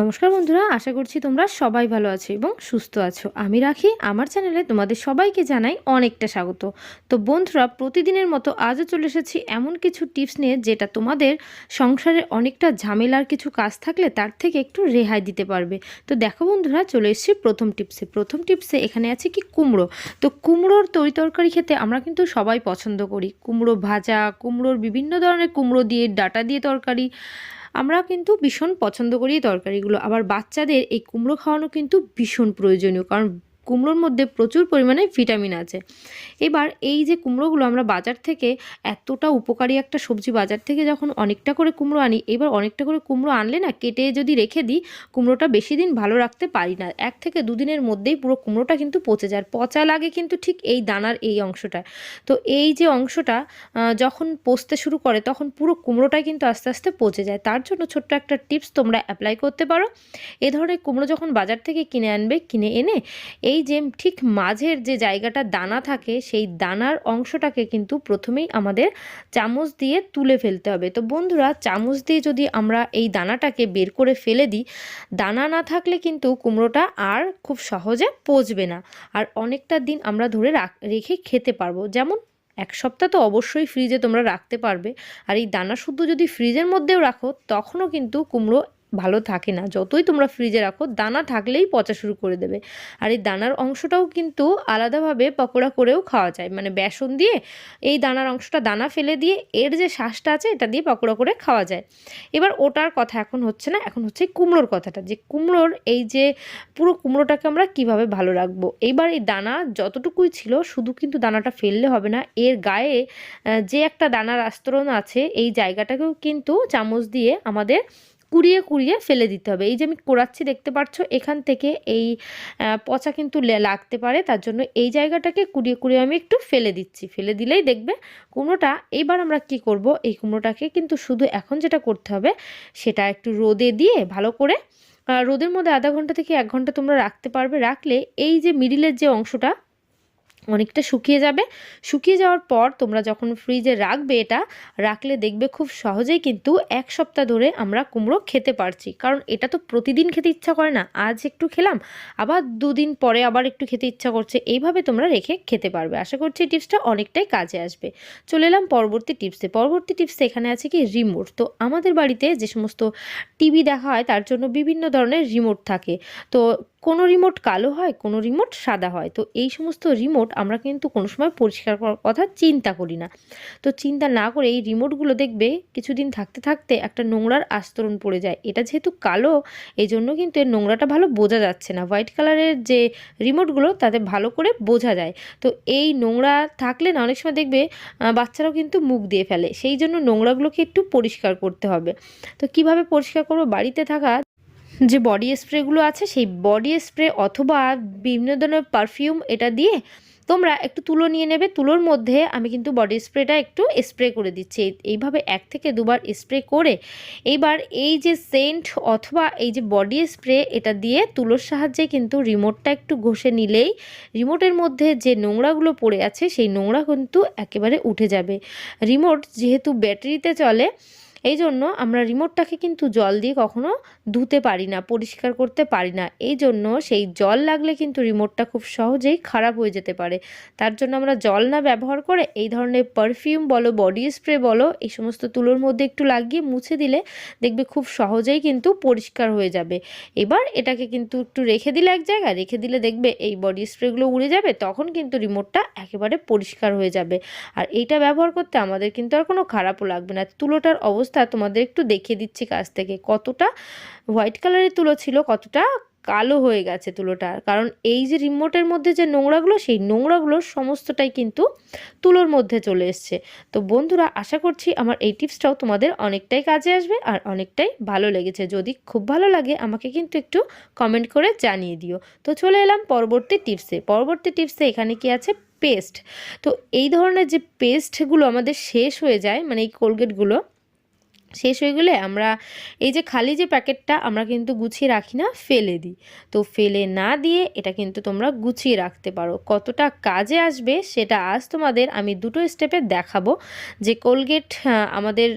নমস্কার বন্ধুরা, আশা করছি তোমরা সবাই ভালো আছো এবং সুস্থ আছো। আমি রাখি, আমার চ্যানেলে তোমাদের সবাইকে জানাই অনেকটা স্বাগত। তো বন্ধুরা, প্রতিদিনের মতো আজও চলে এসেছি এমন কিছু টিপস নিয়ে যেটা তোমাদের সংসারে অনেকটা ঝামেলার কিছু কাজ থাকলে তার থেকে একটু রেহাই দিতে পারবে। তো দেখো বন্ধুরা, চলে এসেছি প্রথম টিপসে। প্রথম টিপসে এখানে আছে কি কুমড়ো। তো কুমড়োর তরি তরকারি খেতে আমরা কিন্তু সবাই পছন্দ করি। কুমড়ো ভাজা, কুমড়োর বিভিন্ন ধরনের কুমড়ো দিয়ে, ডাটা দিয়ে তরকারি আমরা কিন্তু ভীষণ পছন্দ করি তরকারিগুলো। আবার বাচ্চাদের এই কুমড়ো খাওয়ানো কিন্তু ভীষণ প্রয়োজনীয়, কারণ কুমড়োর মধ্যে প্রচুর পরিমাণে ভিটামিন আছে। এবার এই যে কুমড়োগুলো আমরা বাজার থেকে এতটা উপকারী একটা সবজি বাজার থেকে যখন অনেকটা করে কুমড়ো আনি, এবার অনেকটা করে কুমড়ো আনলে না কেটে যদি রেখে দিই, কুমড়োটা বেশি দিন ভালো রাখতে পারি না। এক থেকে দুদিনের মধ্যেই পুরো কুমড়োটা কিন্তু পচে যায়। পচা লাগে কিন্তু ঠিক এই দানার এই অংশটা তো এই যে অংশটা যখন পচতে শুরু করে তখন পুরো কুমড়োটাই কিন্তু আস্তে আস্তে পচে যায়। তার জন্য ছোট্ট একটা টিপস তোমরা অ্যাপ্লাই করতে পারো। এ ধরনের কুমড়ো যখন বাজার থেকে কিনে আনবে, কিনে এনে এই যে ঠিক মাঝের যে জায়গাটা দানা থাকে, সেই দানার অংশটাকে কিন্তু প্রথমেই আমাদের চামচ দিয়ে তুলে ফেলতে হবে। তো বন্ধুরা, চামচ দিয়ে যদি আমরা এই দানাটাকে বের করে ফেলে দিই, দানা না থাকলে কিন্তু কুমড়োটা আর খুব সহজে পচবে না। আর অনেকটা দিন আমরা ধরে রেখে খেতে পারব। যেমন এক সপ্তাহ তো অবশ্যই ফ্রিজে তোমরা রাখতে পারবে। আর এই দানা শুদ্ধ যদি ফ্রিজের মধ্যেও রাখো, তখনও কিন্তু কুমড়ো ভালো থাকে না। যতই তোমরা ফ্রিজে রাখো, দানা থাকলেই পচা শুরু করে দেবে। আর এই দানার অংশটাও কিন্তু আলাদাভাবে পকোড়া করেও খাওয়া যায়। মানে বেসন দিয়ে এই দানার অংশটা দানা ফেলে দিয়ে এর যে শ্বাসটা আছে, এটা দিয়ে পকোড়া করে খাওয়া যায়। এবার ওটার কথা এখন হচ্ছে না, এখন হচ্ছে কুমড়োর কথাটা। যে কুমড়োর এই যে পুরো কুমড়োটাকে আমরা কীভাবে ভালো রাখব? এইবার এই দানা যতটুকুই ছিল, শুধু কিন্তু দানাটা ফেললে হবে না। এর গায়ে যে একটা দানার আস্তরণ আছে, এই জায়গাটাকেও কিন্তু চামচ দিয়ে আমাদের কুড়িয়ে কুড়িয়ে ফেলে দিতে হবে। এই যে আমি কোড়াচ্ছি দেখতে পাচ্ছ এখান থেকে এই পচা কিন্তু লাগতে পারে, তার জন্য এই জায়গাটাকে কুড়িয়ে কুড়িয়ে আমি একটু ফেলে দিচ্ছি। ফেলে দিলেই দেখবে কুমড়োটা এইবার আমরা কি করব? এই কুমড়োটাকে কিন্তু শুধু এখন যেটা করতে হবে, সেটা একটু রোদে দিয়ে ভালো করে রোদের মধ্যে আধা ঘণ্টা থেকে এক ঘণ্টা তোমরা রাখতে পারবে। রাখলে এই যে মিডিলের যে অংশটা অনেকটা শুকিয়ে যাবে। শুকিয়ে যাওয়ার পর তোমরা যখন ফ্রিজে রাখবে এটা, রাখলে দেখবে খুব সহজেই কিন্তু এক সপ্তাহ ধরে আমরা কুমড়ো খেতে পারছি। কারণ এটা তো প্রতিদিন খেতে ইচ্ছা করে না। আজ একটু খেলাম, আবার দুদিন পরে আবার একটু খেতে ইচ্ছা করছে। এইভাবে তোমরা রেখে খেতে পারবে। আশা করছি টিপসটা অনেকটাই কাজে আসবে। চলে এলাম পরবর্তী টিপসে পরবর্তী টিপসে এখানে আছে কি রিমোট তো আমাদের বাড়িতে যে সমস্ত টিভি দেখা হয়, তার জন্য বিভিন্ন ধরনের রিমোট থাকে। তো কোনো রিমোট কালো হয়, কোনো রিমোট সাদা হয়। তো এই সমস্ত রিমোট আমরা কিন্তু কোনো সময় পরিষ্কার করার কথা চিন্তা করি না। তো চিন্তা না করে এই রিমোটগুলো দেখবে কিছুদিন থাকতে থাকতে একটা নোংরার আস্তরণ পড়ে যায়। এটা যেহেতু কালো এই জন্য কিন্তু এর নোংরাটা ভালো বোঝা যাচ্ছে না। হোয়াইট কালারের যে রিমোটগুলো তাতে ভালো করে বোঝা যায়। তো এই নোংরা থাকলে না, অনেক সময় দেখবে বাচ্চারাও কিন্তু মুখ দিয়ে ফেলে। সেই জন্য নোংরাগুলোকে একটু পরিষ্কার করতে হবে। তো কীভাবে পরিষ্কার করব? বাড়িতে থাকা যে বডি স্প্রেগুলো আছে, সেই বডি স্প্রে অথবা বিভিন্ন ধরনের পারফিউম এটা দিয়ে তোমরা একটু তুলো নিয়ে নেবে। তুলোর মধ্যে আমি কিন্তু বডি স্প্রেটা একটু স্প্রে করে দিচ্ছি। এইভাবে এক থেকে দুবার স্প্রে করে এইবার এই যে সেন্ট অথবা এই যে বডি স্প্রে এটা দিয়ে তুলোর সাহায্যে কিন্তু রিমোটটা একটু ঘষে নিলেই রিমোটের মধ্যে যে নোংরাগুলো পড়ে আছে, সেই নোংরা কিন্তু একেবারে উঠে যাবে। রিমোট যেহেতু ব্যাটারিতে চলে এই জন্য আমরা রিমোটটাকে কিন্তু জল দিয়ে কখনো ধুতে পারি না, পরিষ্কার করতে পারি না। এই জন্য সেই জল লাগলে কিন্তু রিমোটটা খুব সহজেই খারাপ হয়ে যেতে পারে। তার জন্য আমরা জল না ব্যবহার করে এই ধরনের পারফিউম বলো বডি স্প্রে বলো, এই সমস্ত তুলোর মধ্যে একটু লাগিয়ে মুছে দিলে দেখবে খুব সহজেই কিন্তু পরিষ্কার হয়ে যাবে। এবার এটাকে কিন্তু একটু রেখে দিলে এক জায়গায়, রেখে দিলে দেখবে এই বডি স্প্রেগুলো উড়ে যাবে, তখন কিন্তু রিমোটটা একেবারে পরিষ্কার হয়ে যাবে। আর এইটা ব্যবহার করতে আমাদের কিন্তু আর কোনো খারাপও লাগবে না। তুলোটার অবস্থা তোমাদের একটু দেখিয়ে দিচ্ছি কাছ থেকে। কতটা হোয়াইট কালারের তুলো ছিল, কতটা কালো হয়ে গেছে তুলোটা। কারণ এই যে রিমোটের মধ্যে যে নোংরাগুলো, সেই নোংরাগুলোর সমস্তটাই কিন্তু তুলোর মধ্যে চলে এসছে। তো বন্ধুরা, আশা করছি আমার এই টিপসটাও তোমাদের অনেকটাই কাজে আসবে আর অনেকটাই ভালো লেগেছে। যদি খুব ভালো লাগে, আমাকে কিন্তু একটু কমেন্ট করে জানিয়ে দিও। তো চলে এলাম পরবর্তী টিপসে। পরবর্তী টিপসে এখানে কি আছে? পেস্ট। তো এই ধরনের যে পেস্টগুলো আমাদের শেষ হয়ে যায় মানে এই কোলগেটগুলো শেষ হয়ে গেলে আমরা এই যে খালি যে প্যাকেটটা আমরা কিন্তু গুছিয়ে রাখি না, ফেলে দিই। তো ফেলে না দিয়ে এটা কিন্তু তোমরা গুছিয়ে রাখতে পারো। কতটা কাজে আসবে সেটা আজ তোমাদের আমি দুটো স্টেপে দেখাবো যে কোলগেট আমাদের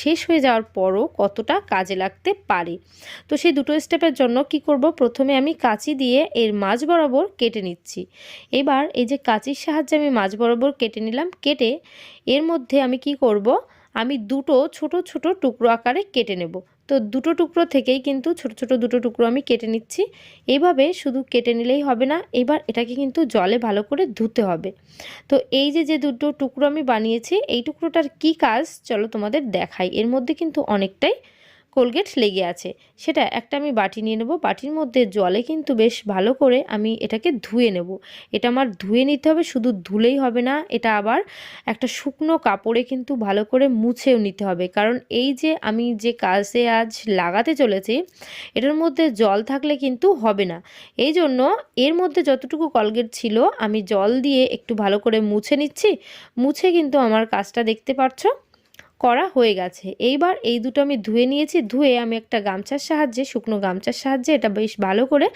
শেষ হয়ে যাওয়ার পরও কতটা কাজে লাগতে পারে। তো সেই দুটো স্টেপের জন্য কি করব? প্রথমে আমি কাঁচি দিয়ে এর মাঝ বরাবর কেটে নিচ্ছি। এবার এই যে কাঁচির সাহায্যে আমি মাঝ বরাবর কেটে নিলাম, কেটে এর মধ্যে আমি কি করব? আমি দুটো ছোট ছোট টুকরো আকারে কেটে নেব। তো দুটো টুকরো থেকেই কিন্তু ছোট ছোট দুটো টুকরো আমি কেটে নিচ্ছি। এইভাবে শুধু কেটে নিলেই হবে না, এবার এটাকে কিন্তু জলে ভালো করে ধুতে হবে। তো এই যে যে দুটো টুকরো আমি বানিয়েছি, এই টুকরোটার কি কাজ? চলো তোমাদের দেখাই। এর মধ্যে কিন্তু অনেকটাই কোলগেট লেগে আছে। সেটা একটা আমি বাটি নিয়ে নেব। বাটির মধ্যে জলে কিন্তু বেশ ভালো করে আমি এটাকে ধুয়ে নেব। এটা আমার ধুয়ে নিতে হবে, শুধু ধুলেই হবে না, এটা আবার একটা শুকনো কাপড়ে কিন্তু ভালো করে মুছেও নিতে হবে। কারণ এই যে আমি যে কাজে আজ লাগাতে চলেছি, এটার মধ্যে জল থাকলে কিন্তু হবে না। এই জন্য এর মধ্যে যতটুকু কলগেট ছিল, আমি জল দিয়ে একটু ভালো করে মুছে নিচ্ছি। মুছে কিন্তু আমার কাজটা দেখতে পাচ্ছ করা হয়ে গেছে। এইবার এই দুটো আমি ধুয়ে নিয়েছি, ধুয়ে আমি একটা গামছার সাহায্যে, শুকনো গামছার সাহায্যে এটা বেশ ভালো করে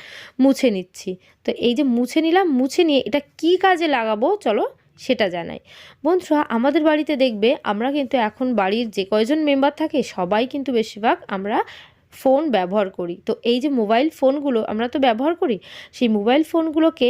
মুছে নিচ্ছি। তো এই যে মুছে নিলাম, মুছে নিয়ে এটা কি কাজে লাগাবো চলো সেটা জানাই। বন্ধুরা, আমাদের বাড়িতে দেখবে আমরা কিন্তু এখন বাড়ির যে কয়জন মেম্বার থাকে সবাই কিন্তু বেশিরভাগ আমরা ফোন ব্যবহার করি। তো এই যে মোবাইল ফোনগুলো আমরা তো ব্যবহার করি, সেই মোবাইল ফোনগুলোকে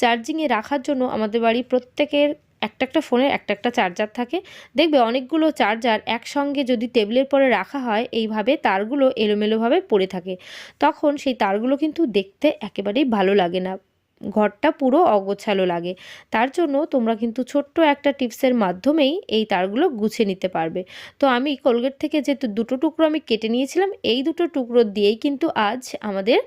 চার্জিংয়ে রাখার জন্য আমাদের বাড়ির প্রত্যেকের একটা একটা ফোনের একটা একটা চার্জার থাকে। দেখবে অনেকগুলো চার্জার একসঙ্গে যদি টেবিলের পরে রাখা হয়, এইভাবে তারগুলো এলোমেলোভাবে পড়ে থাকে। তখন সেই তারগুলো কিন্তু দেখতে একেবারেই ভালো লাগে না। ঘরটা পুরো অগোছালো লাগে। তার জন্য তোমরা কিন্তু ছোট্ট একটা টিপসের মাধ্যমেই এই তারগুলো গুছে নিতে পারবে। তো আমি কোলগেট থেকে যে দুটো টুকরো আমি কেটে নিয়েছিলাম, এই দুটো টুকরো দিয়েই কিন্তু আজ আমাদের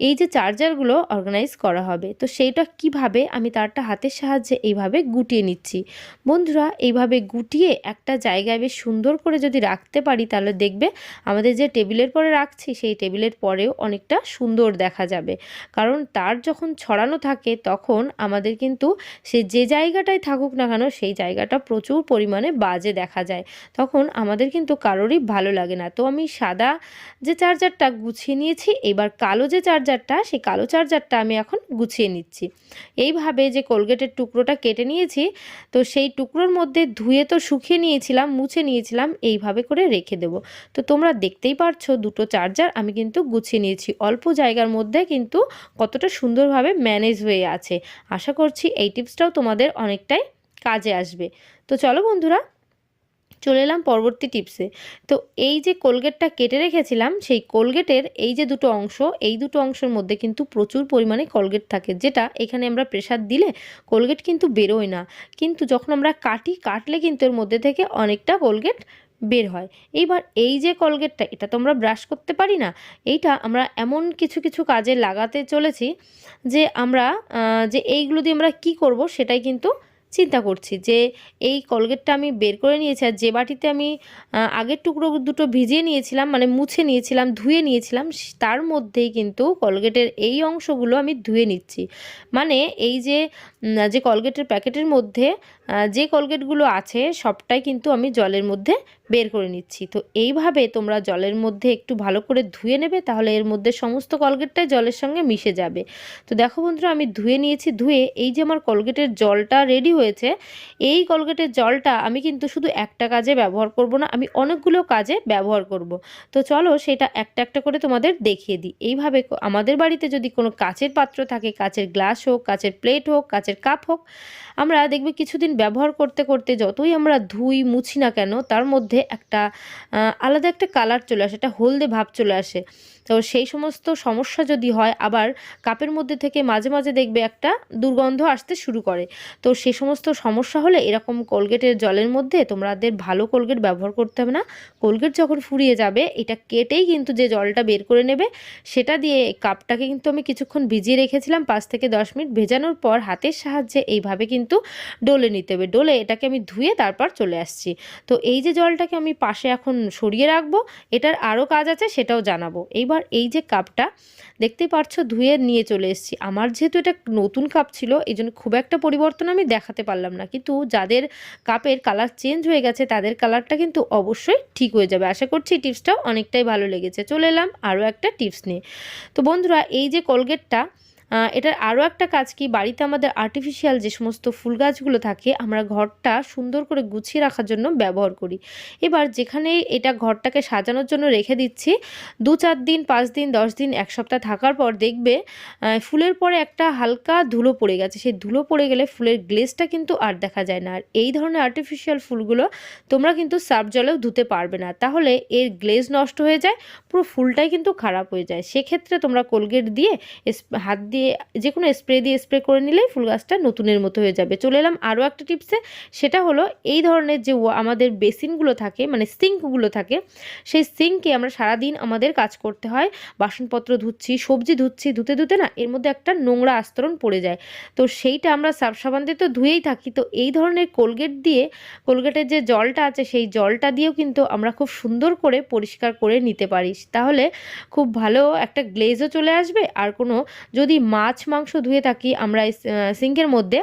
এই যে চার্জারগুলো অর্গানাইজ করা হবে, তো সেইটা কীভাবে আমি তারটা হাতের সাহায্যে এইভাবে গুটিয়ে নিচ্ছি? বন্ধুরা, এইভাবে গুটিয়ে একটা জায়গায় বেশ সুন্দর করে যদি রাখতে পারি, তাহলে দেখবে আমাদের যে টেবিলের পরে রাখছি, সেই টেবিলের পরেও অনেকটা সুন্দর দেখা যাবে। কারণ তার যখন ছড়ানো থাকে, তখন আমাদের কিন্তু সে যে জায়গাটায় থাকুক না কেন, সেই জায়গাটা প্রচুর পরিমাণে বাজে দেখা যায়। তখন আমাদের কিন্তু কারোরই ভালো লাগে না। তো আমি সাদা যে চার্জারটা গুছিয়ে নিয়েছি, এবার কালো যে চার্জার চার্জারটা সেই কালো চার্জারটা আমি এখন গুছিয়ে নিচ্ছি। এইভাবে যে কোলগেটের টুকরোটা কেটে নিয়েছি, তো সেই টুকরোর মধ্যে ধুয়ে তো শুকিয়ে নিয়েছিলাম, মুছে নিয়েছিলাম, এইভাবে করে রেখে দেব। তো তোমরা দেখতেই পারছ দুটো চার্জার আমি কিন্তু গুছিয়ে নিয়েছি। অল্প জায়গার মধ্যে কিন্তু কতটা সুন্দরভাবে ম্যানেজ হয়ে আছে। আশা করছি এই টিপসটাও তোমাদের অনেকটাই কাজে আসবে। তো চলো বন্ধুরা চলে এলাম পরবর্তী টিপসে তো এই যে কোলগেটটা কেটে রেখেছিলাম, সেই কোলগেটের এই যে দুটো অংশ, এই দুটো অংশের মধ্যে কিন্তু প্রচুর পরিমাণে কলগেট থাকে, যেটা এখানে আমরা প্রেশার দিলে কোলগেট কিন্তু বেরোয় না। কিন্তু যখন আমরা কাটি, কাটলে কিন্তু এর মধ্যে থেকে অনেকটা কোলগেট বের হয়। এইবার এই যে কলগেটটা, এটা তো আমরা ব্রাশ করতে পারি না, এইটা আমরা এমন কিছু কিছু কাজে লাগাতে চলেছি যে আমরা যে এইগুলো দিয়ে আমরা কি করব, সেটাই কিন্তু চিন্তা করছি যে এই কলগেটটা আমি বের করে নিয়েছি আর যে বাটিতে আমি আগের টুকরো দুটো ভিজিয়ে নিয়েছিলাম মানে মুছে নিয়েছিলাম, ধুয়ে নিয়েছিলাম তার মধ্যেই কিন্তু কলগেটের এই অংশগুলো আমি ধুয়ে নিচ্ছি। মানে এই যে যে কলগেটের প্যাকেটের মধ্যে যে কলগেটগুলো আছে সবটাই কিন্তু আমি জলের মধ্যে বের করে নিচ্ছি। তো এইভাবে তোমরা জলের মধ্যে একটু ভালো করে ধুয়ে নেবে, তাহলে এর মধ্যে সমস্ত কলগেটটাই জলের সঙ্গে মিশে যাবে। তো দেখো বন্ধুরা, আমি ধুয়ে নিয়েছি, ধুয়ে এই যে আমার কলগেটের জলটা রেডি হয়েছে, এই কলগেটের জলটা আমি কিন্তু শুধু একটা কাজে ব্যবহার করব না, আমি অনেকগুলো কাজে ব্যবহার করব। তো চলো সেটা একটা একটা করে তোমাদের দেখিয়ে দিই। এইভাবে আমাদের বাড়িতে যদি কোনো কাচের পাত্র থাকে, কাচের গ্লাস হোক, কাচের প্লেট হোক, কাচের কাপ হোক, আমরা দেখবে কিছুদিন ব্যবহার করতে করতে যতই আমরা ধুই, মুছি না কেন, তার মধ্যে একটা আলাদা একটা কালার চলে আসে একটা হলদে ভাব চলে আসে। তো সেই সমস্ত সমস্যা যদি হয়, আবার কাপের মধ্যে থেকে মাঝে মাঝে দেখবে একটা দুর্গন্ধ আসতে শুরু করে। তো সে সমস্ত সমস্যা হলে এরকম কোলগেটের জলের মধ্যে তোমাদের ভালো কোলগেট ব্যবহার করতে হবে না। কোলগেট যখন ফুরিয়ে যাবে, এটা কেটেই কিন্তু যে জলটা বের করে নেবে, সেটা দিয়ে কাপটাকে কিন্তু আমি কিছুক্ষণ ভিজিয়ে রেখেছিলাম, পাঁচ থেকে দশ মিনিট ভেজানোর পর হাতের সাহায্যে এইভাবে কিন্তু ডলে নিতে হবে। ডলে এটাকে আমি ধুয়ে তারপর চলে আসছি। তো এই যে জলটাকে আমি পাশে এখন সরিয়ে রাখব, এটার আরও কাজ আছে সেটাও জানাব। এইবার এবার এই যে কাপটা, দেখতেই পারছ ধুয়ে নিয়ে চলে এসেছি। আমার যেহেতু এটা নতুন কাপ ছিল এই জন্য খুব একটা পরিবর্তন আমি দেখাতে পারলাম না। কিন্তু যাদের কাপের কালার চেঞ্জ হয়ে গেছে, তাদের কালারটা কিন্তু অবশ্যই ঠিক হয়ে যাবে। আশা করছি টিপসটাও অনেকটাই ভালো লেগেছে। চলে এলাম আরও একটা টিপস নিয়ে। তো বন্ধুরা, এই যে কোলগেটটা এটার আরও একটা কাজ কি, বাড়িতে আমাদের আর্টিফিশিয়াল যে সমস্ত ফুল গাছগুলো থাকে, আমরা ঘরটা সুন্দর করে গুছিয়ে রাখার জন্য ব্যবহার করি। এবার যেখানে এটা ঘরটাকে সাজানোর জন্য রেখে দিচ্ছি, দু চার দিন, পাঁচ দিন, দশ দিন, এক সপ্তাহ থাকার পর দেখবে ফুলের পরে একটা হালকা ধুলো পড়ে গেছে। সেই ধুলো পড়ে গেলে ফুলের গ্লেজটা কিন্তু আর দেখা যায় না। আর এই ধরনের আর্টিফিশিয়াল ফুলগুলো তোমরা কিন্তু সার্ফ জলেও ধুতে পারবে না। তাহলে এর গ্লেজ নষ্ট হয়ে যায়, পুরো ফুলটাই কিন্তু খারাপ হয়ে যায়। সেক্ষেত্রে তোমরা কোলগেট দিয়ে হাত দিয়ে যে কোনো স্প্রে দিয়ে স্প্রে করে নিলেই ফুল গাছটা নতুনের মতো হয়ে যাবে। চলে এলাম আরও একটা টিপসে, সেটা হলো এই ধরনের যে আমাদের বেসিনগুলো থাকে মানে সিঙ্কগুলো থাকে, সেই সিঙ্কে আমরা সারাদিন আমাদের কাজ করতে হয়। বাসনপত্র ধুচ্ছি, সবজি ধুচ্ছি, ধুতে ধুতে না এর মধ্যে একটা নোংরা আস্তরণ পড়ে যায়। তো সেইটা আমরা সার্ফ সাবান দিয়ে তো ধুয়েই থাকি, তো এই ধরনের কোলগেট দিয়ে, কোলগেটের যে জলটা আছে সেই জলটা দিয়েও কিন্তু আমরা খুব সুন্দর করে পরিষ্কার করে নিতে পারি। তাহলে খুব ভালো একটা গ্লেজও চলে আসবে, আর কোনো যদি মাছ, মাংস ধুয়ে থাকি আমরা সিঙ্কের মধ্যে,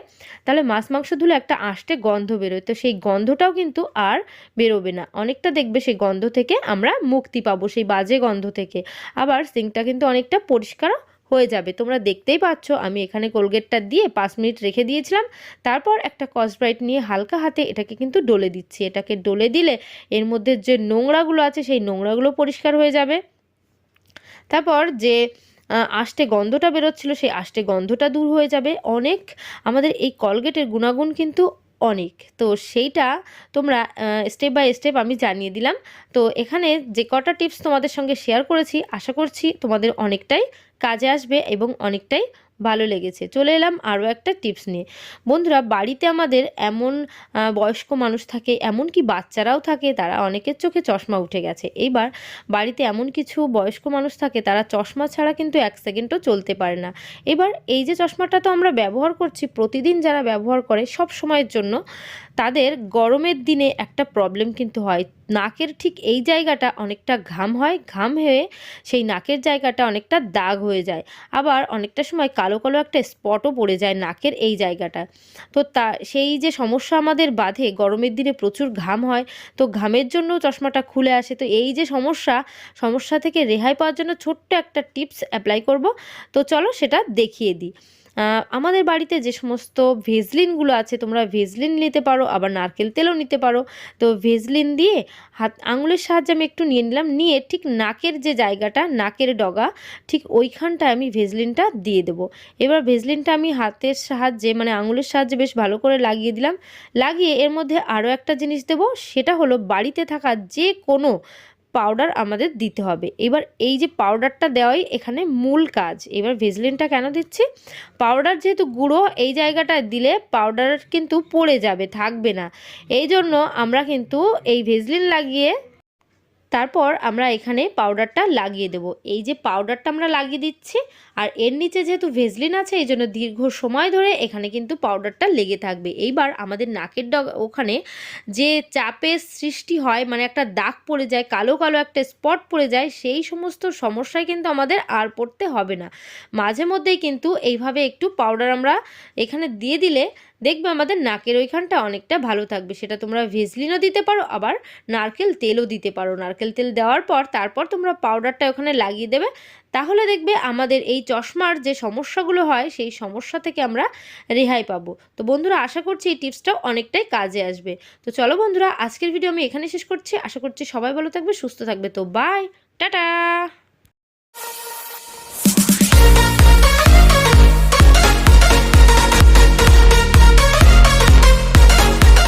তাহলে মাছ, মাংস ধুলে একটা আষ্টে গন্ধ বেরোয়। তো সেই গন্ধটাও কিন্তু আর বেরোবে না। অনেকটা দেখবে সেই গন্ধ থেকে আমরা মুক্তি পাবো, সেই বাজে গন্ধ থেকে। আবার সিঙ্কটা কিন্তু অনেকটা পরিষ্কারও হয়ে যাবে। তোমরা দেখতেই পাচ্ছ, আমি এখানে কোলগেটটা দিয়ে পাঁচ মিনিট রেখে দিয়েছিলাম। তারপর একটা কসব্রাইট নিয়ে হালকা হাতে এটাকে কিন্তু ডলে দিচ্ছি। এটাকে ডলে দিলে এর মধ্যে যে নোংরাগুলো আছে, সেই নোংরাগুলো পরিষ্কার হয়ে যাবে। তারপর যে আষ্টে গন্ধটা বেরোচ্ছিল, সেই আষ্টে গন্ধটা দূর হয়ে যাবে। অনেক আমাদের এই কলগেটের গুণাগুণ কিন্তু অনেক। তো সেইটা তোমরা স্টেপ বাই স্টেপ আমি জানিয়ে দিলাম। তো এখানে যে কটা টিপস তোমাদের সঙ্গে শেয়ার করেছি, আশা করছি তোমাদের অনেকটাই কাজে আসবে এবং অনেকটাই ভালো লেগেছে। চলে এলাম আরও একটা টিপস নিয়ে। বন্ধুরা, বাড়িতে আমাদের এমন বয়স্ক মানুষ থাকে এমন কি বাচ্চারাও থাকে, তারা অনেকের চোখে চশমা উঠে গেছে। এইবার বাড়িতে এমন কিছু বয়স্ক মানুষ থাকে, তারা চশমা ছাড়া কিন্তু এক সেকেন্ডও চলতে পারে না। এবার এই যে চশমাটা তো আমরা ব্যবহার করছি, প্রতিদিন যারা ব্যবহার করে, সব সময়ের জন্য তাদের গরমের দিনে একটা প্রবলেম কিন্তু হয়। নাকের ঠিক এই জায়গাটা অনেকটা ঘাম হয়, ঘাম হয়ে সেই নাকের জায়গাটা অনেকটা দাগ হয়ে যায়। আবার অনেকটা সময় কালো কালো একটা স্পটও পড়ে যায় নাকের এই জায়গাটা তো তা, সেই যে সমস্যা আমাদের বাঁধে, গরমের দিনে প্রচুর ঘাম হয়, তো ঘামের জন্য চশমাটা খুলে আসে। তো এই যে সমস্যা সমস্যা থেকে রেহাই পাওয়ার জন্য ছোট্ট একটা টিপস অ্যাপ্লাই করব। তো চলো সেটা দেখিয়ে দিই। আমাদের বাড়িতে যে সমস্ত ভেজলিনগুলো আছে, তোমরা ভেজলিন নিতে পারো, আবার নারকেল তেলও নিতে পারো। তো ভেজলিন দিয়ে হাত, আঙুলের সাহায্যে আমি একটু নিয়ে নিলাম, নিয়ে ঠিক নাকের যে জায়গাটা, নাকের ডগা, ঠিক ওইখানটায় আমি ভেজলিনটা দিয়ে দেবো। এবার ভেজলিনটা আমি হাতের সাহায্যে মানে আঙুলের সাহায্যে বেশ ভালো করে লাগিয়ে দিলাম। লাগিয়ে এর মধ্যে আরও একটা জিনিস দেবো, সেটা হলো বাড়িতে থাকা যে কোনো পাউডার আমাদের দিতে হবে। এবার এই যে পাউডারটা দেওয়াই এখানে মূল কাজ। এবার ভেজলিনটা কেন দিচ্ছি? পাউডার যেহেতু গুঁড়ো, এই জায়গাটায় দিলে পাউডার কিন্তু পড়ে যাবে, থাকবে না। এই জন্য আমরা কিন্তু এই ভেজলিন লাগিয়ে তারপর আমরা এখানে পাউডারটা লাগিয়ে দেব। এই যে পাউডারটা আমরা লাগিয়ে দিচ্ছি, আর এর নিচে যেহেতু ভেজলিন আছে, এই জন্য দীর্ঘ সময় ধরে এখানে কিন্তু পাউডারটা লেগে থাকবে। এইবার আমাদের নাকের ডগ, ওখানে যে চাপের সৃষ্টি হয় মানে একটা দাগ পড়ে যায়, কালো কালো একটা স্পট পড়ে যায়, সেই সমস্ত সমস্যায় কিন্তু আমাদের আর পড়তে হবে না। মাঝে মধ্যেই কিন্তু এইভাবে একটু পাউডার আমরা এখানে দিয়ে দিলে দেখবে আমাদের নাকের ওইখানটা অনেকটা ভালো থাকবে। সেটা তোমরা ভেজলিনও দিতে পারো, আবার নারকেল তেলও দিতে পারো। নারকেল তেল দেওয়ার পর তারপর তোমরা পাউডারটা ওখানে লাগিয়ে দেবে। তাহলে দেখবে আমাদের এই চশমার যে সমস্যাগুলো হয়, সেই সমস্যা থেকে আমরা রেহাই পাবো। তো বন্ধুরা, আশা করছি এই টিপসটাও অনেকটাই কাজে আসবে। তো চলো বন্ধুরা, আজকের ভিডিও আমি এখানে শেষ করছি। আশা করছি সবাই ভালো থাকবে, সুস্থ থাকবে। তো বাই টাটা!